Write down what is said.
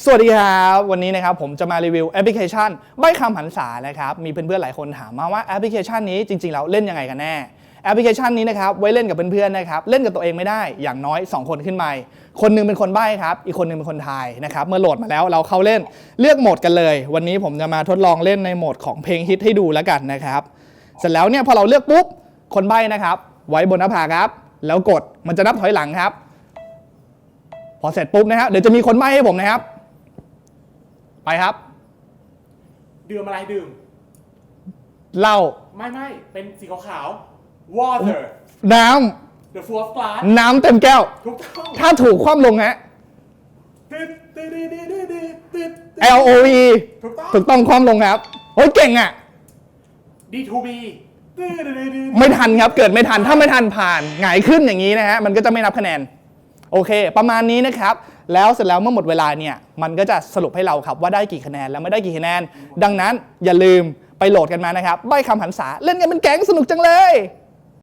สวัสดีครับ วันนี้นะครับผมจะมารีวิวแอปพลิเคชันใบคำหันษานะครับ มีเพื่อนๆหลายคนถามมาว่าแอปพลิเคชันนี้จริงๆแล้วเล่นยังไงกันแน่แอปพลิเคชันนี้นะครับไว้เล่นกับเพื่อนๆนะครับเล่นกับตัวเองไม่ได้อย่างน้อย 2 คนขึ้นไปคนหนึงเป็นคนใบ้ครับอีกคนหนึงเป็นคนทายนะครับเมื่อโหลดมาแล้วเราเข้าเล่นเลือกโหมดกันเลย วันนี้ผมจะมาทดลองเล่นในโหมดของเพลงฮิตให้ดูแล้วกันนะครับเสร็จแล้วเนี่ยพอเราเลือกปุ๊บคนใบ้นะครับ ไว้บนหน้าผากครับ แล้วกดมันจะนับถอยหลังครับ พอเสร็จปุ๊บนะครับเดี๋ยวจะมีคนใบ้ให้ผมนะครับ ไปครับ ดื่มอะไรดื่ม เหล้าไม่ไม่เป็นสีขาวๆ water น้ the fourth glass ำน้ำเต็มแก้ว ถูกต้องถ้าถูกคว่ำลงฮะตึ๊ดตึ๊ดตึ๊ดตึ๊ดตึ๊ดตึ๊ด L O E ถูกต้อง ถูกต้องคว่ำลงครับโอ้ยเก่งอะ D2B ตึ๊ดตึ๊ดตึ๊ดตึ๊ด ไม่ทันครับ เกิดไม่ทัน ถ้าไม่ทันผ่าน หงายขึ้นอย่างนี้นะฮะ มันก็จะไม่นับคะแนน โอเค ประมาณนี้นะครับแล้วเสร็จแล้วเมื่อหมดเวลาเนี่ยมันก็จะสรุปให้เราครับว่าได้กี่คะแนนแล้วไม่ได้กี่คะแนน ดังนั้นอย่าลืมไปโหลดกันมานะครับใบคำหันษาเล่นกันเป็นแก๊งสนุกจังเลย